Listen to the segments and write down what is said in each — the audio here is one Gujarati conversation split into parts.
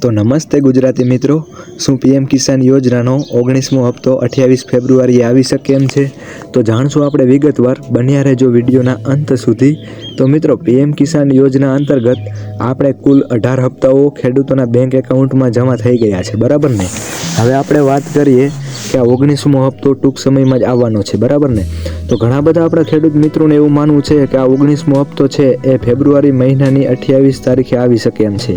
તો નમસ્તે ગુજરાતી મિત્રો. શું પીએમ કિસાન યોજનાનો ઓગણીસમો હપ્તો અઠ્યાવીસ ફેબ્રુઆરીએ આવી શકે એમ છે? તો જાણશું આપણે વિગતવાર બન્યા રહેજો વિડીયોના અંત સુધી. તો મિત્રો, પીએમ કિસાન યોજના અંતર્ગત આપણે કુલ અઢાર હપ્તાઓ ખેડૂતોના બેંક એકાઉન્ટમાં જમા થઈ ગયા છે, બરાબર ને? હવે આપણે વાત કરીએ કે આ ઓગણીસમો હપ્તો ટૂંક સમયમાં જ આવવાનો છે, બરાબર ને? તો ઘણા બધા આપણા ખેડૂત મિત્રોને એવું માનવું છે કે આ ઓગણીસમો હપ્તો છે, એ ફેબ્રુઆરી મહિનાની અઠ્યાવીસ તારીખે આવી શકે એમ છે.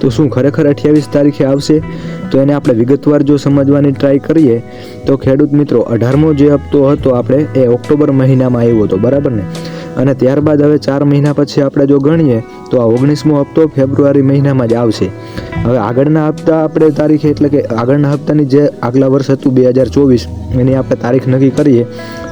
તો શું ખરેખર અઠ્યાવીસ તારીખે આવશે? તો એને આપણે વિગતવાર જો સમજવાની ટ્રાય કરીએ, તો ખેડૂત મિત્રો, અઢારમો જે હપ્તો હતો આપણે, એ ઓક્ટોબર મહિનામાં આવ્યો હતો, બરાબર ને? અને ત્યારબાદ હવે ચાર મહિના પછી આપણે જો ગણીએ, તો આ ઓગણીસમો હપ્તો ફેબ્રુઆરી મહિનામાં જ આવશે. હવે આગળના હપ્તા આપણે તારીખે એટલે કે આગળના હપ્તાની જે આગલા વર્ષ હતું, બે હજાર ચોવીસ, એની આપણે તારીખ નક્કી કરીએ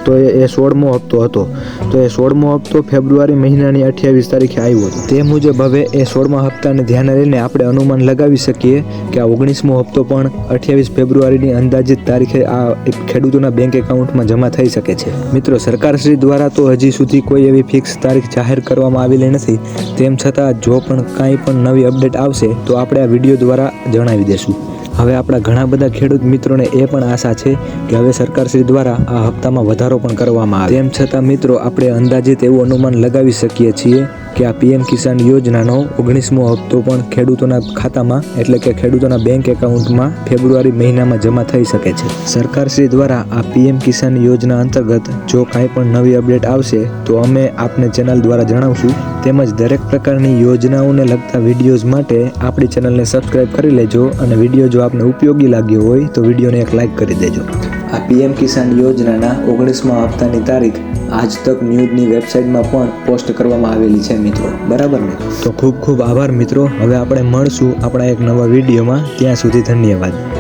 તો એ સોળમો હપ્તો હતો. તો એ સોળમો હપ્તો ફેબ્રુઆરી મહિનાની અઠ્યાવીસ તારીખે આવ્યો તે મુજબ હવે એ સોળમા હપ્તાને ધ્યાને લઈને આપણે અનુમાન લગાવી શકીએ કે આ ઓગણીસમો હપ્તો પણ અઠ્યાવીસ ફેબ્રુઆરીની અંદાજિત તારીખે આ ખેડૂતોના બેંક એકાઉન્ટમાં જમા થઈ શકે છે. મિત્રો, સરકારશ્રી દ્વારા તો હજી સુધી કોઈ એવી ફિક્સ તારીખ જાહેર કરવામાં આવેલી નથી. તેમ છતાં, જો પણ કાંઈ પણ નવી અપડેટ આવશે, તો આપણે આ વીડિયો દ્વારા જણાવી દેશું. હવે આપણા ઘણા બધા ખેડૂત મિત્રોને એ પણ આશા છે કે હવે સરકારશ્રી દ્વારા આ હપ્તામાં વધારો પણ કરવામાં આવે. તેમ છતાં મિત્રો, આપણે અંદાજિત એવું અનુમાન લગાવી શકીએ છીએ કે આ પીએમ કિસાન યોજનાનો ઓગણીસમો હપ્તો પણ ખેડૂતોના ખાતામાં, એટલે કે ખેડૂતોના બેંક એકાઉન્ટમાં ફેબ્રુઆરી મહિનામાં જમા થઈ શકે છે. સરકારશ્રી દ્વારા આ પીએમ કિસાન યોજના અંતર્ગત જો કાંઈ પણ નવી અપડેટ આવશે, તો અમે આપને ચેનલ દ્વારા જણાવશું. તેમજ દરેક પ્રકારની યોજનાઓને લગતા વિડીયોઝ માટે આપણી ચેનલને સબસ્ક્રાઈબ કરી લેજો અને વીડિયો જો આપને ઉપયોગી લાગ્યો હોય, તો વિડીયોને એક લાઇક કરી દેજો. આ પીએમ કિસાન યોજનાના ઓગણીસમા હપ્તાની તારીખ આજ તક ન્યૂઝની વેબસાઇટમાં પણ પોસ્ટ કરવામાં આવેલી છે મિત્રો. બરાબર ને? તો ખૂબ ખૂબ આભાર મિત્રો. હવે આપણે મળશું આપણા એક નવા વિડીયોમાં. ત્યાં સુધી ધન્યવાદ.